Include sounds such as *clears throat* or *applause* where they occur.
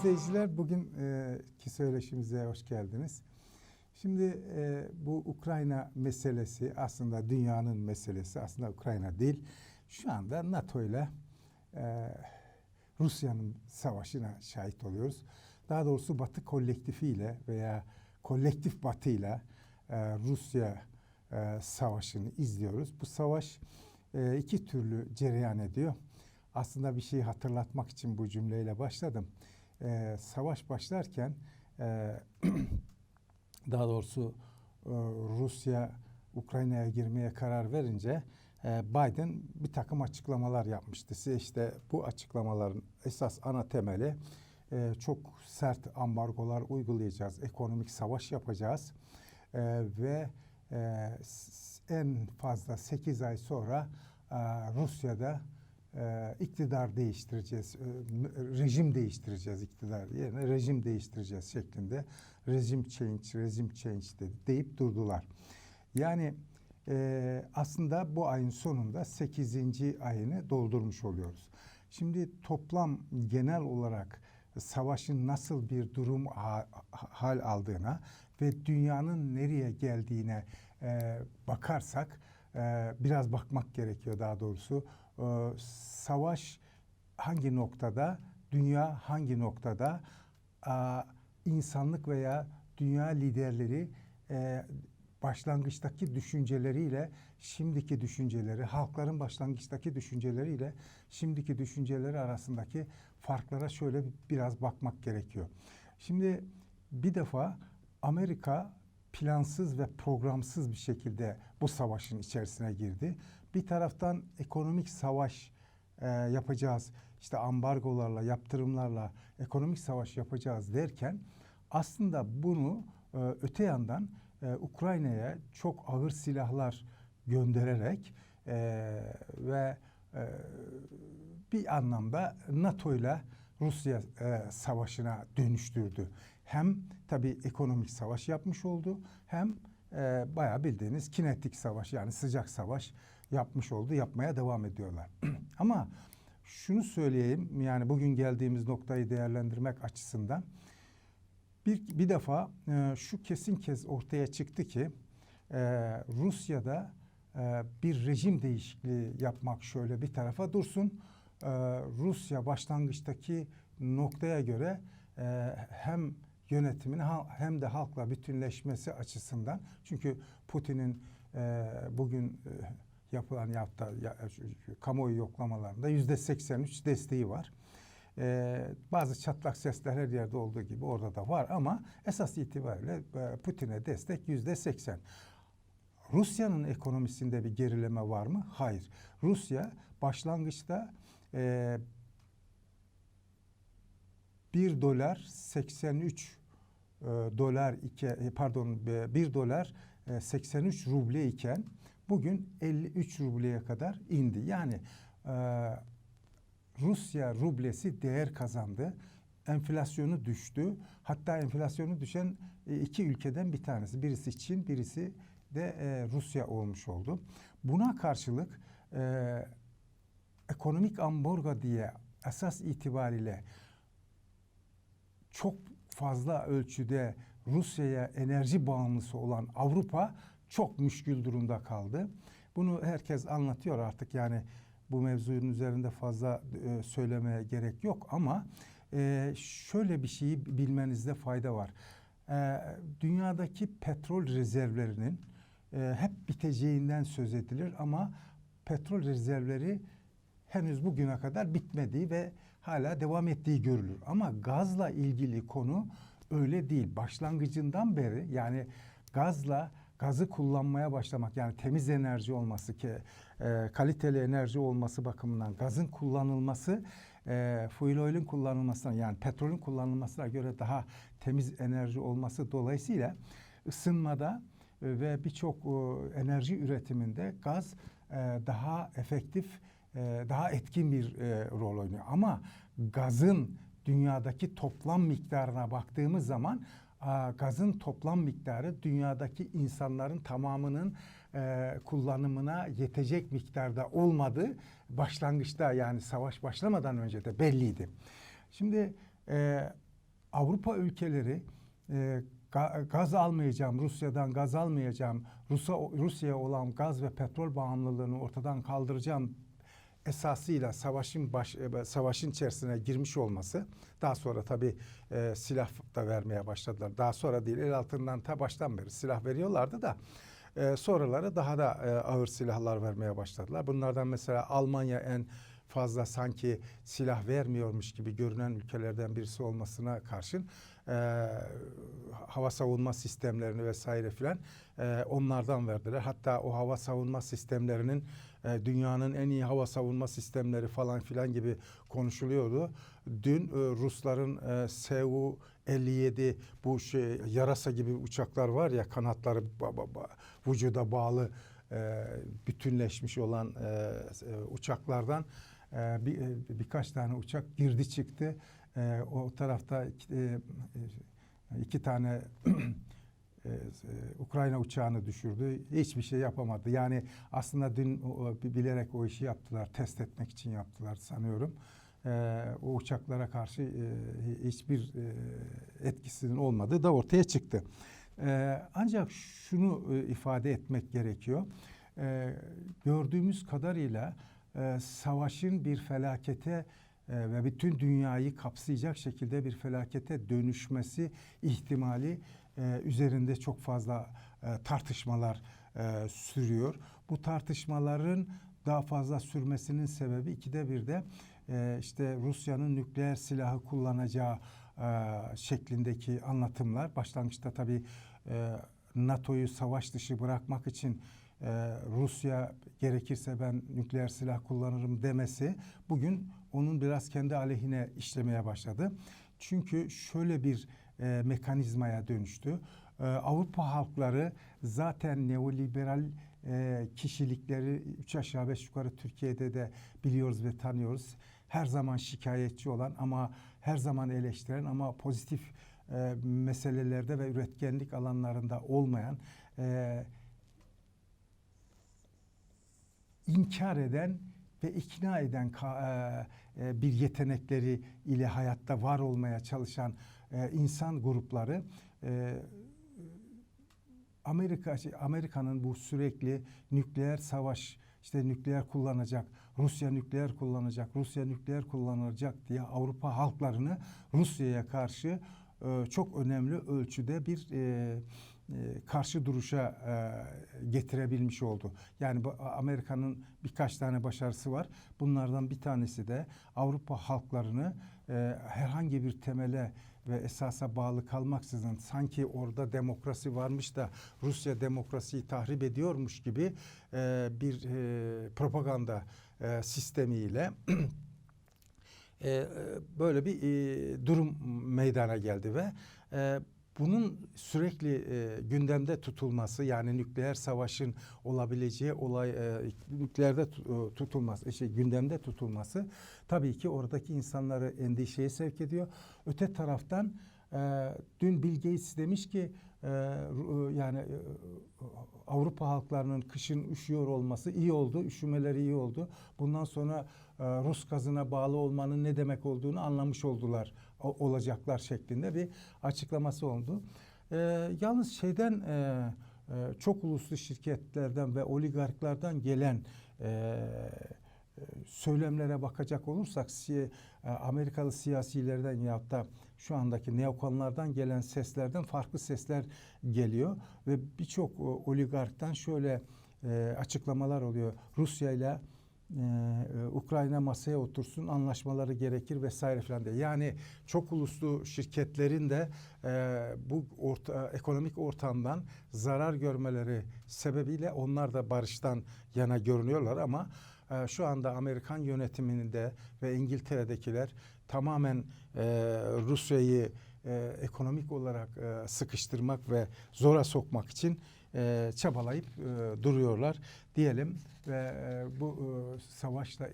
izleyiciler bugünkü söyleşimize hoş geldiniz. Şimdi e, bu Ukrayna meselesi aslında dünyanın meselesi aslında Ukrayna değil. Şu anda NATO ile e, Rusya'nın savaşına şahit oluyoruz. Daha doğrusu Batı kolektifiyle veya kolektif Batı ile e, Rusya e, savaşını izliyoruz. Bu savaş e, iki türlü cereyan ediyor. Aslında bir şeyi hatırlatmak için bu cümleyle başladım. E, savaş başlarken e, *clears throat* daha doğrusu e, Rusya Ukrayna'ya girmeye karar verince e, Biden bir takım açıklamalar yapmıştı. Size işte bu açıklamaların esas ana temeli e, çok sert ambargolar uygulayacağız, ekonomik savaş yapacağız e, ve e, en fazla 8 ay sonra e, Rusya'da e, iktidar değiştireceğiz, e, rejim değiştireceğiz iktidar yerine rejim değiştireceğiz şeklinde rejim change, rejim change dedi, deyip durdular. Yani e, aslında bu ayın sonunda 8. ayını doldurmuş oluyoruz. Şimdi toplam genel olarak savaşın nasıl bir durum ha- hal aldığına ve dünyanın nereye geldiğine e, bakarsak e, biraz bakmak gerekiyor daha doğrusu. E, savaş hangi noktada, dünya hangi noktada, a, insanlık veya dünya liderleri e, başlangıçtaki düşünceleriyle şimdiki düşünceleri, halkların başlangıçtaki düşünceleriyle şimdiki düşünceleri arasındaki farklara şöyle biraz bakmak gerekiyor. Şimdi bir defa Amerika plansız ve programsız bir şekilde bu savaşın içerisine girdi. Bir taraftan ekonomik savaş e, yapacağız, işte ambargolarla, yaptırımlarla ekonomik savaş yapacağız derken aslında bunu e, öte yandan e, Ukrayna'ya çok ağır silahlar göndererek e, ve e, bir anlamda NATO ile Rusya e, savaşına dönüştürdü. Hem tabii ekonomik savaş yapmış oldu hem e, bayağı bildiğiniz kinetik savaş yani sıcak savaş yapmış oldu. Yapmaya devam ediyorlar. *clears throat* Ama şunu söyleyeyim yani bugün geldiğimiz noktayı değerlendirmek açısından bir, bir defa e, şu kesin kez ortaya çıktı ki e, Rusya'da e, bir rejim değişikliği yapmak şöyle bir tarafa dursun. E, Rusya başlangıçtaki noktaya göre e, hem yönetimin ha- hem de halkla bütünleşmesi açısından çünkü Putin'in e, bugün e, yapılan yaptığı ya, kamuoyu yoklamalarında yüzde 83 desteği var. Ee, bazı çatlak sesler her yerde olduğu gibi orada da var ama esas itibariyle e, Putin'e destek yüzde 80. Rusya'nın ekonomisinde bir gerileme var mı? Hayır. Rusya başlangıçta e, 1 dolar 83 e, dolar iki, e, pardon e, 1 dolar e, 83 ruble iken bugün 53 rubleye kadar indi. Yani e, Rusya rublesi değer kazandı. Enflasyonu düştü. Hatta enflasyonu düşen e, iki ülkeden bir tanesi. Birisi Çin, birisi de e, Rusya olmuş oldu. Buna karşılık e, ekonomik ambargo diye esas itibariyle çok fazla ölçüde Rusya'ya enerji bağımlısı olan Avrupa çok müşkül durumda kaldı. Bunu herkes anlatıyor artık yani bu mevzunun üzerinde fazla e, söylemeye gerek yok ama e, şöyle bir şeyi bilmenizde fayda var. E, dünyadaki petrol rezervlerinin e, hep biteceğinden söz edilir ama petrol rezervleri henüz bugüne kadar bitmediği ve hala devam ettiği görülür. Ama gazla ilgili konu öyle değil. Başlangıcından beri yani gazla gazı kullanmaya başlamak yani temiz enerji olması ki e, kaliteli enerji olması bakımından gazın kullanılması e, fuel oil'in kullanılmasına yani petrolün kullanılmasına göre daha temiz enerji olması dolayısıyla ısınmada e, ve birçok e, enerji üretiminde gaz e, daha efektif, e, daha etkin bir e, rol oynuyor. Ama gazın dünyadaki toplam miktarına baktığımız zaman a, gazın toplam miktarı dünyadaki insanların tamamının e, kullanımına yetecek miktarda olmadığı başlangıçta yani savaş başlamadan önce de belliydi. Şimdi e, Avrupa ülkeleri e, ga- gaz almayacağım, Rusya'dan gaz almayacağım, Rus'a Rusya'ya olan gaz ve petrol bağımlılığını ortadan kaldıracağım esasıyla savaşın baş, e, savaşın içerisine girmiş olması daha sonra tabi silah da vermeye başladılar. Daha sonra değil el altından ta baştan beri silah veriyorlardı da e, sonraları daha da e, ağır silahlar vermeye başladılar. Bunlardan mesela Almanya en fazla sanki silah vermiyormuş gibi görünen ülkelerden birisi olmasına karşın e, hava savunma sistemlerini vesaire filan e, onlardan verdiler. Hatta o hava savunma sistemlerinin e, dünyanın en iyi hava savunma sistemleri falan filan gibi konuşuluyordu. Dün e, Rusların e, Su-57 bu şey yarasa gibi uçaklar var ya kanatları ba- ba- ba- vücuda bağlı e, bütünleşmiş olan e, e, uçaklardan e, bir, e, birkaç tane uçak girdi çıktı. E, o tarafta iki, e, e, iki tane *clears throat* e, e, Ukrayna uçağını düşürdü. Hiçbir şey yapamadı. Yani aslında dün o- bilerek o işi yaptılar. Test etmek için yaptılar sanıyorum. E, o uçaklara karşı e, hiçbir e, etkisinin olmadığı da ortaya çıktı. E, ancak şunu e, ifade etmek gerekiyor. E, gördüğümüz kadarıyla e, savaşın bir felakete ve bütün dünyayı kapsayacak şekilde bir felakete dönüşmesi ihtimali e, üzerinde çok fazla e, tartışmalar e, sürüyor. Bu tartışmaların daha fazla sürmesinin sebebi ikide bir de işte Rusya'nın nükleer silahı kullanacağı şeklindeki anlatımlar. Başlangıçta tabii NATO'yu savaş dışı bırakmak için e, Rusya gerekirse ben nükleer silah kullanırım demesi bugün onun biraz kendi aleyhine işlemeye başladı. Çünkü şöyle bir e, mekanizmaya dönüştü. E, Avrupa halkları zaten neoliberal e, kişilikleri üç aşağı beş yukarı Türkiye'de de biliyoruz ve tanıyoruz. Her zaman şikayetçi olan ama her zaman eleştiren ama pozitif e, meselelerde ve üretkenlik alanlarında olmayan e, inkar eden ve ikna eden e, e, bir yetenekleri ile hayatta var olmaya çalışan e, insan grupları Amerika şey, Amerika'nın bu sürekli nükleer savaş işte nükleer kullanacak, Rusya nükleer kullanacak, Rusya nükleer kullanacak diye Avrupa halklarını Rusya'ya karşı çok önemli ölçüde bir karşı duruşa e, getirebilmiş oldu. Yani Amerika'nın birkaç tane başarısı var. Bunlardan bir tanesi de Avrupa halklarını e, herhangi bir temele ve esasa bağlı kalmaksızın sanki orada demokrasi varmış da Rusya demokrasiyi tahrip ediyormuş gibi e, bir e, propaganda e, sistemiyle *clears throat* e, e, böyle bir e, durum meydana geldi ve e, bunun sürekli e, gündemde tutulması yani nükleer savaşın olabileceği olay e, nükleerde e, tutulması şey gündemde tutulması tabii ki oradaki insanları endişeye sevk ediyor. Öte taraftan e, dün Bill Gates demiş ki e, Ru- yani e, Avrupa halklarının kışın üşüyor olması iyi oldu, üşümeleri iyi oldu. Bundan sonra e, Rus gazına bağlı olmanın ne demek olduğunu anlamış oldular, o- olacaklar şeklinde bir açıklaması oldu. E, yalnız şeyden e, e, çok uluslu şirketlerden ve oligarklardan gelen e, e, söylemlere bakacak olursak e, Amerikalı siyasilerden ya da şu andaki neokonlardan gelen seslerden farklı sesler geliyor ve birçok e, oligarktan şöyle e, açıklamalar oluyor. Rusya ile Ukrayna masaya otursun anlaşmaları gerekir vesaire filan diye. Yani çok uluslu şirketlerin de bu orta, ekonomik ortamdan zarar görmeleri sebebiyle onlar da barıştan yana görünüyorlar ama e, şu anda Amerikan yönetiminde ve İngiltere'dekiler tamamen e, Rusya'yı e, ekonomik olarak e, sıkıştırmak ve zora sokmak için e, çabalayıp e, duruyorlar diyelim ve e, bu e, savaşla